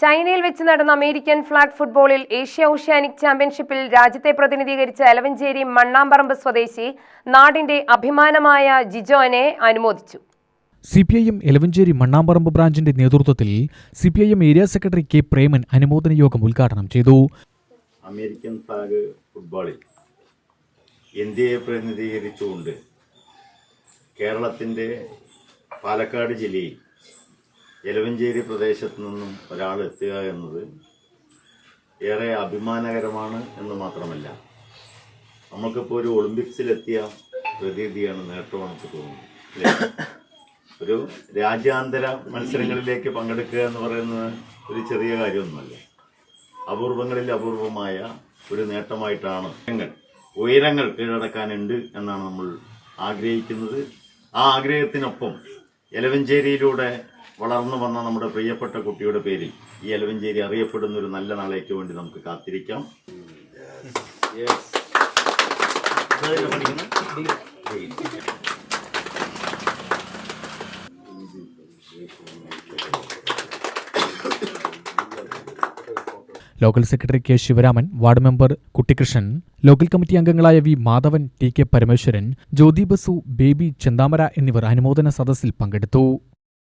ചൈനയിൽ വെച്ച് നടന്ന അമേരിക്കൻ ഫ്ലാഗ് ഫുട്ബോളിൽ ഏഷ്യ ഓഷ്യാനിക് ചാമ്പ്യൻഷിപ്പിൽ രാജ്യത്തെ പ്രതിനിധീകരിച്ച എലവഞ്ചേരി മണ്ണാമ്പറമ്പ് സ്വദേശി നാടിന്റെ അഭിമാനമായ ജിജോനെ അനുമോദിച്ചു. C P I M Elavanchery Mannamparambu ബ്രാഞ്ചിന്റെ നേതൃത്വത്തിൽ C P I M area secretary K Preman അനുമോദന യോഗം ഉദ്ഘാടനം ചെയ്തു. അമേരിക്കൻ ഫ്ലാഗ് ഫുട്ബോളിൽ ഇന്ത്യയെ പ്രതിനിധീകരിച്ചുകൊണ്ട് കേരളത്തിന്റെ പാലക്കാട് ജില്ലയിൽ എലവഞ്ചേരി പ്രദേശത്ത് നിന്നും ഒരാൾ എത്തുക എന്നത് ഏറെ അഭിമാനകരമാണ് എന്ന് മാത്രമല്ല. നമ്മൾക്കിപ്പോൾ ഒരു ഒളിമ്പിക്സിലെത്തിയ പ്രതീതിയാണ് നേട്ടം നമുക്ക് തോന്നുന്നത് ഒരു രാജ്യാന്തര മത്സരങ്ങളിലേക്ക് പങ്കെടുക്കുക എന്ന് പറയുന്നത് ഒരു ചെറിയ കാര്യമൊന്നുമല്ല. അപൂർവങ്ങളിൽ അപൂർവമായ ഒരു നേട്ടമായിട്ടാണ് ഉയരങ്ങൾ കീഴടക്കാനുണ്ട് എന്നാണ് നമ്മൾ ആഗ്രഹിക്കുന്നത്. ആ ആഗ്രഹത്തിനൊപ്പം എലവഞ്ചേരിയിലൂടെ വളർന്നു വന്ന നമ്മുടെ പ്രിയപ്പെട്ട കുട്ടിയുടെ പേരിൽ ഈ എലവഞ്ചേരി അറിയപ്പെടുന്ന ഒരു നല്ല നാളേക്ക് വേണ്ടി നമുക്ക് കാത്തിരിക്കാം? Local secretary K Sivaraman ward member Kuttikrishnan local committee അംഗങ്ങളായ V Madhavan T K Parameswaran Jyothi Basu Baby Chenthamara എന്നിവർ അനുമോദന സദസ്സിൽ പങ്കെടുത്തു